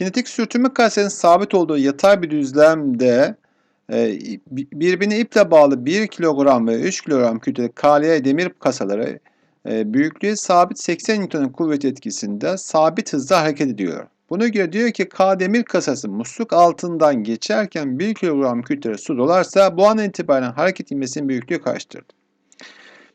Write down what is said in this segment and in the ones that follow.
Kinetik sürtünme karesinin sabit olduğu yatay bir düzlemde e, birbirine iple bağlı 1 kilogram ve 3 kilogram kütleli kaleye demir kasaları e, büyüklüğü sabit 80 Newton'un kuvvet etkisinde sabit hızla hareket ediyor. Buna göre diyor ki K demir kasası musluk altından geçerken 1 kilogram kütleli su dolarsa bu an itibaren hareket ilmesinin büyüklüğü kaçtır?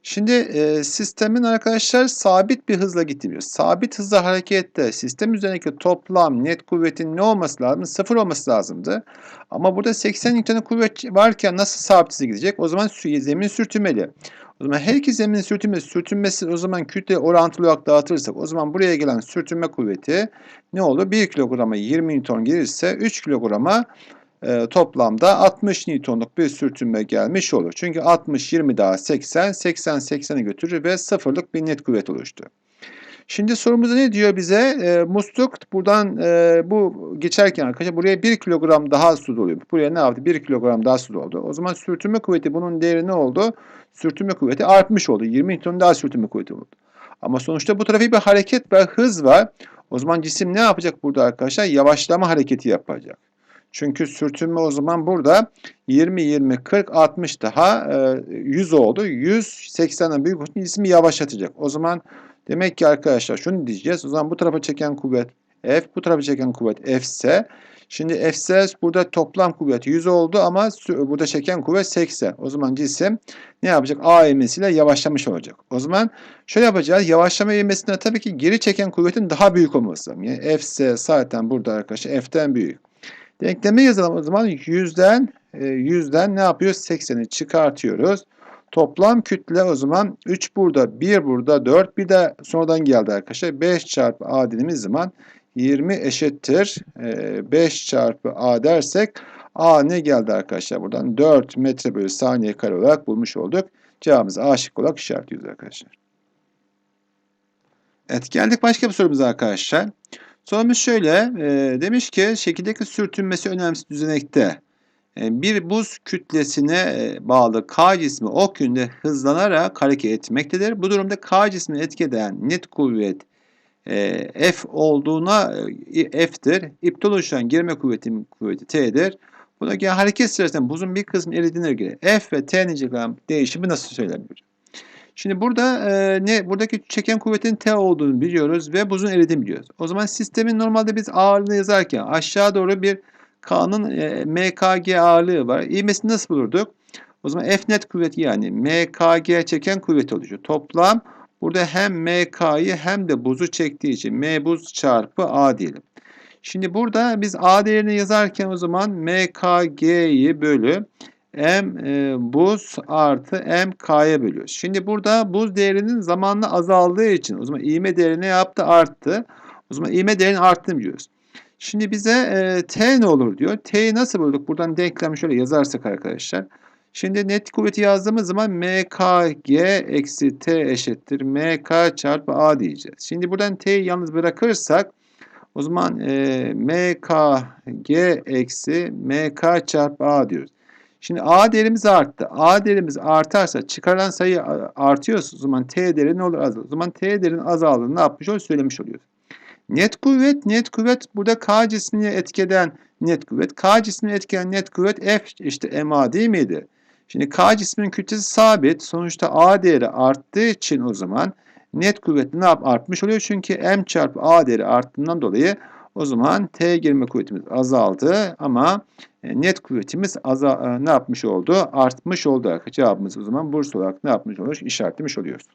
Şimdi e, sistemin arkadaşlar sabit bir hızla gittiğimiz. Sabit hızla harekette sistem üzerindeki toplam net kuvvetin ne olması lazım? Sıfır olması lazımdı. Ama burada 80 Newton kuvvet varken nasıl sabit hızla gidecek? O zaman zemin sürtünmeli. O zaman her iki zemin sürtünmesi, sürtünmesi o zaman kütle orantılı olarak dağıtırsak o zaman buraya gelen sürtünme kuvveti ne olur? 1 kilograma 20 Newton gelirse 3 kilograma e, toplamda 60 Newton'luk bir sürtünme gelmiş olur. Çünkü 60 20 daha 80, 80 80'i götürür ve sıfırlık bir net kuvvet oluştu. Şimdi sorumuzda ne diyor bize? E, musluk buradan e, bu geçerken arkadaşlar buraya 1 kilogram daha su doluyor. Buraya ne yaptı? 1 kilogram daha su doldu. O zaman sürtünme kuvveti bunun değeri ne oldu? Sürtünme kuvveti artmış oldu. 20 Newton daha sürtünme kuvveti oldu. Ama sonuçta bu tarafı bir hareket ve hız var. O zaman cisim ne yapacak burada arkadaşlar? Yavaşlama hareketi yapacak. Çünkü sürtünme o zaman burada 20, 20, 40, 60 daha 100 oldu. 100, 80'den büyük olsun cismi yavaşlatacak. O zaman demek ki arkadaşlar şunu diyeceğiz. O zaman bu tarafa çeken kuvvet F, bu tarafa çeken kuvvet F ise Şimdi F burada toplam kuvvet 100 oldu ama burada çeken kuvvet 80. O zaman cisim ne yapacak? A ivmesiyle yavaşlamış olacak. O zaman şöyle yapacağız. Yavaşlama ivmesinde tabii ki geri çeken kuvvetin daha büyük olması lazım. Yani F zaten burada arkadaşlar F'ten büyük. Denkleme yazalım o zaman 100'den 100'den e, ne yapıyoruz? 80'i çıkartıyoruz. Toplam kütle o zaman 3 burada, 1 burada, 4 bir de sonradan geldi arkadaşlar. 5 çarpı A dediğimiz zaman 20 eşittir. 5 e, çarpı A dersek A ne geldi arkadaşlar buradan? 4 metre bölü saniye kare olarak bulmuş olduk. Cevabımızı A şık olarak işaretliyoruz arkadaşlar. Evet geldik başka bir sorumuza arkadaşlar. Sorumuz şöyle. E, demiş ki şekildeki sürtünmesi önemsiz düzenekte e, bir buz kütlesine e, bağlı K cismi o künde hızlanarak hareket etmektedir. Bu durumda K cismini etki net kuvvet e, F olduğuna e, F'tir. İptal oluşan girme kuvvetin kuvveti T'dir. Buna göre hareket sırasında buzun bir kısmı eridiğine göre F ve T niceliğinin değişimi nasıl söylenebilir? Şimdi burada e, ne buradaki çeken kuvvetin T olduğunu biliyoruz ve buzun eridiğini biliyoruz. O zaman sistemin normalde biz ağırlığını yazarken aşağı doğru bir K'nın e, MKG ağırlığı var. İğmesini nasıl bulurduk? O zaman F net kuvveti yani MKG çeken kuvvet oluşuyor. Toplam burada hem MK'yı hem de buzu çektiği için M buz çarpı A diyelim. Şimdi burada biz A değerini yazarken o zaman MKG'yi bölü M e, buz artı M K'ya bölüyoruz. Şimdi burada buz değerinin zamanla azaldığı için o zaman ivme değeri ne yaptı? Arttı. O zaman ivme değerinin arttığını biliyoruz. Şimdi bize e, T ne olur diyor. T'yi nasıl bulduk? Buradan denklemi şöyle yazarsak arkadaşlar. Şimdi net kuvveti yazdığımız zaman MKG eksi T eşittir. MK çarpı A diyeceğiz. Şimdi buradan T'yi yalnız bırakırsak o zaman e, MKG eksi MK çarpı A diyoruz. Şimdi A değerimiz arttı. A değerimiz artarsa çıkarılan sayı artıyorsa o zaman T değeri ne olur azalır. O zaman T değerinin azaldığını ne yapmış oluyoruz? Söylemiş oluyoruz. Net kuvvet, net kuvvet burada K cismini etkeden net kuvvet. K cismini etkileyen net kuvvet F işte MA değil miydi? Şimdi K cisminin kütlesi sabit. Sonuçta A değeri arttığı için o zaman net kuvvet ne yap artmış oluyor? Çünkü M çarpı A değeri arttığından dolayı o zaman T girme kuvvetimiz azaldı ama net kuvvetimiz azal, e, ne yapmış oldu? Artmış oldu. Cevabımız o zaman burs olarak ne yapmış olur? İşaretlemiş oluyoruz.